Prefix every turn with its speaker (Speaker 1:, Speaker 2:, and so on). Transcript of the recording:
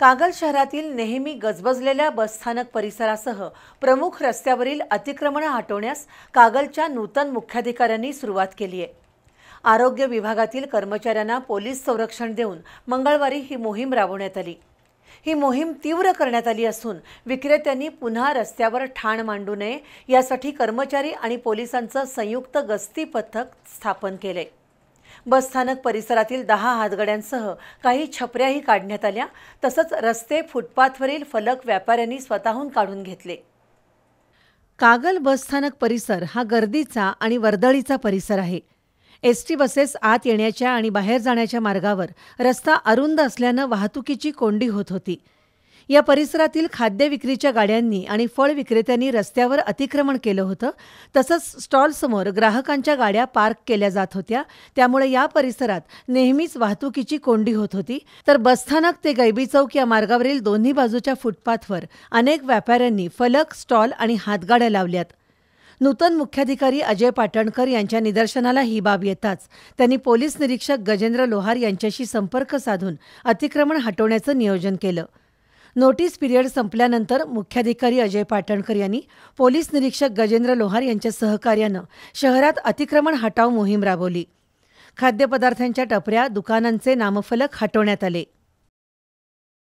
Speaker 1: कागल शहरातील नेहमी गजबजलेल्या बसस्थानक परिसरासह प्रमुख रस्त्यावरील अतिक्रमणं हटवण्यास कागलच्या नूतन मुख्याधिकाऱ्यांनी सुरुवात केली आहे. आरोग्य विभागातील कर्मचाऱ्यांना पोलीस संरक्षण देऊन मंगळवारी ही मोहीम राबवण्यात आली. ही मोहीम तीव्र करण्यात आली असून विक्रेत्यांनी पुन्हा रस्त्यावर ठाण मांडू नये यासाठी कर्मचारी आणि पोलिसांचं संयुक्त गस्ती पथक स्थापन केले बसस्थानक परिसरातील दहा हातगड्यांसह काही छपऱ्याही काढण्यात आल्या तसंच रस्ते फुटपाथवरील फलक व्यापाऱ्यांनी स्वतःहून काढून घेतले. कागल बसस्थानक परिसर हा गर्दीचा आणि वर्दळीचा परिसर आहे. एस टी बसेस आत येण्याच्या आणि बाहेर जाण्याच्या मार्गावर रस्ता अरुंद असल्यानं वाहतुकीची कोंडी होत होती. या परिसरातील खाद्य विक्रीच्या गाड्यांनी आणि फळ विक्रेत्यांनी रस्त्यावर अतिक्रमण केलं होतं. तसंच स्टॉलसमोर ग्राहकांच्या गाड्या पार्क केल्या जात होत्या. त्यामुळे या परिसरात नेहमीच वाहतुकीची कोंडी होत होती. तर बसस्थानक ते गैबी चौक या मार्गावरील दोन्ही बाजूच्या फुटपाथवर अनेक व्यापाऱ्यांनी फलक स्टॉल आणि हातगाड्या लावल्यात. नूतन मुख्याधिकारी अजय पाटणकर यांच्या निदर्शनाला ही बाब येताच त्यांनी पोलीस निरीक्षक गजेंद्र लोहार यांच्याशी संपर्क साधून अतिक्रमण हटवण्याचं नियोजन केलं. नोटीस पिरियड संपल्यानंतर मुख्याधिकारी अजय पाटणकर यांनी पोलीस निरीक्षक गजेंद्र लोहार यांच्या सहकार्यानं शहरात अतिक्रमण हटाव मोहीम राबवली. खाद्यपदार्थांच्या टपऱ्या दुकानांचे नामफलक हटवण्यात आले.